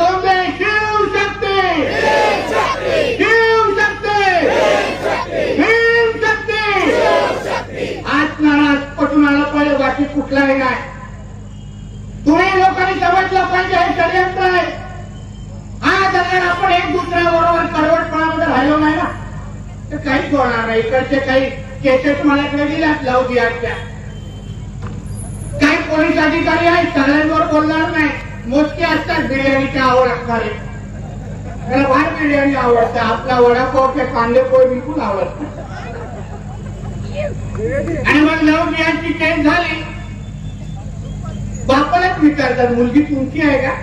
डोंबे शिवशक्ती शिवशक्ती शिवशक्ती आज नाराज पटून आला पाहिजे बाकी कुठलाही नाही. तुम्ही लोकांनी समजलं पाहिजे हे षडयंत्र आहे. हा दरम्यान आपण एक दुसऱ्या बरोबर कडवटपणामध्ये राहिलो नाही ना तर काहीच होणार नाही. इकडचे काही केसेस माझ्याकडे दिल्यात लावू दियाच्या काही पोलीस अधिकारी आहेत सगळ्यांवर बोलणार नाही. मोजके असतात बिर्याणीची आवड असणारे. मला फार बिर्याणी आवडते. आपला वडापाव ते कांदे पोहे बिलकुल आवडत. आणि मग लव बियांची चेंज झाली. बापालाच विचारतात मुलगी तुमची आहे का?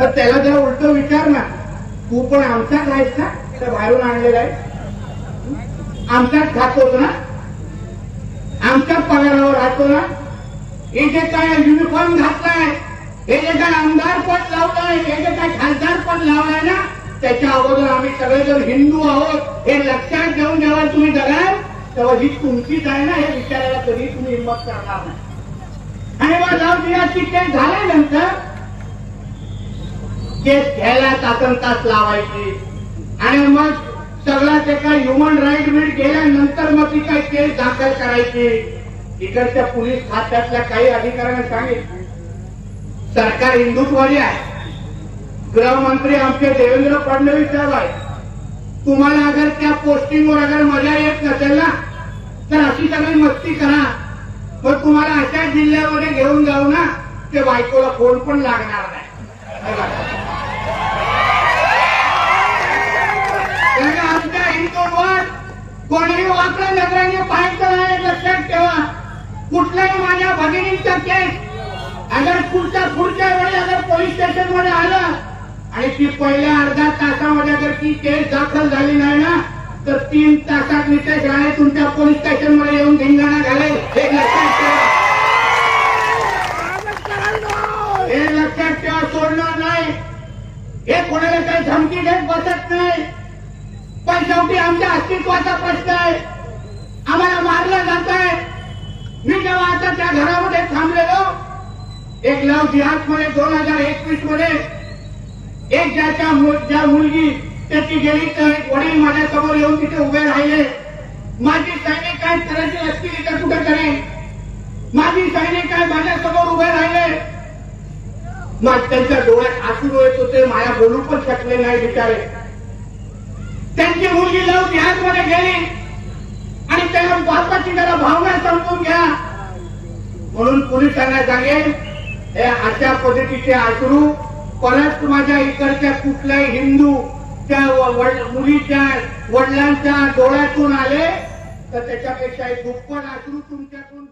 मग त्याला जरा उलट विचार ना तू पण आमचाच आहेस ना? तर बाहेरून आणलेला आहे. आमचाच खातोस ना? आमच्याच पगारावर राहतो ना? हे जे काय युनिफॉर्म घातलाय हे जे काय आमदार पद लावलं हे जे काय खासदार पद लावलंय ना त्याच्या अगोदर आम्ही सगळेजण हिंदू आहोत हे लक्षात घेऊन जेव्हा तुम्ही जगाल तेव्हा ही तुमचीच आहे ना हे विचारायला कधी तुम्ही हिंमत करणार नाही. आणि मग जाऊ दिनाची केस झाल्यानंतर केस घ्यायला तासन तास लावायची. आणि मग सगळा ते काय ह्युमन राईट बीट गेल्यानंतर मग ती काही केस दाखल करायची. इकडच्या पोलीस खात्यातल्या काही अधिकाऱ्यांना सांगितलं. सरकार हिंदुत्ववादी आहे. गृहमंत्री आमचे देवेंद्र फडणवीस साहेब आहे तुम्हाला अगर त्या पोस्टिंगवर अगर मजा येत नसेल ना तर अशी सगळी मस्ती करा. मग तुम्हाला अशा जिल्ह्यामध्ये घेऊन जाऊ ना ते बायकोला फोन पण लागणार नाही. आमच्या हिंदूंवर कोणीही वाचलं नजरेने पाहायचं नाही लक्षात ठेवा कुठल्याही माझ्या भगिनींचा केस अगर पुढच्या पुढच्या वेळी अगर पोलीस स्टेशनमध्ये आलं आणि ती पहिल्या अर्ध्या तासामध्ये जर ती केस दाखल झाली नाही ना तर तीन तासात नितेश राणे तुमच्या पोलीस स्टेशनमध्ये येऊन धिंगाणा घालेल. हे लक्षात ठेवा. हे लक्षात ठेवा सोडणार नाही. हे कोणाला काही धमकी देत बसत नाही. पण शेवटी आमच्या अस्तित्वाचा प्रश्न आहे. आम्हाला मारलं जात आहे मी जेव्हा आता त्या घरामध्ये थांबलेलो एक लव जिहादमध्ये दोन हजार एकवीसमध्ये एक ज्याच्या ज्या मुलगी त्याची गेली तर एक वडील माझ्यासमोर येऊन तिथे उभे राहिले. माझी सैनिक काय करायची असतील इथं कुठे तरी माझी सैनिक काय माझ्यासमोर उभे राहिले? मग त्यांच्या डोळ्यात आसू येत होते माया बोलू पण शकले नाही बिचारे. त्यांची मुलगी लवमध्ये गेली. आणि त्याला बापाची त्याला भावना समजून घ्या. म्हणून पोलिसांना सांगेल हे अशा पद्धतीचे आसरू परत माझ्या इकडच्या कुठल्याही हिंदू त्या वड- मुलीच्या वडिलांच्या डोळ्यातून आले तर त्याच्यापेक्षा दुप्पट आश्रू तुमच्यातून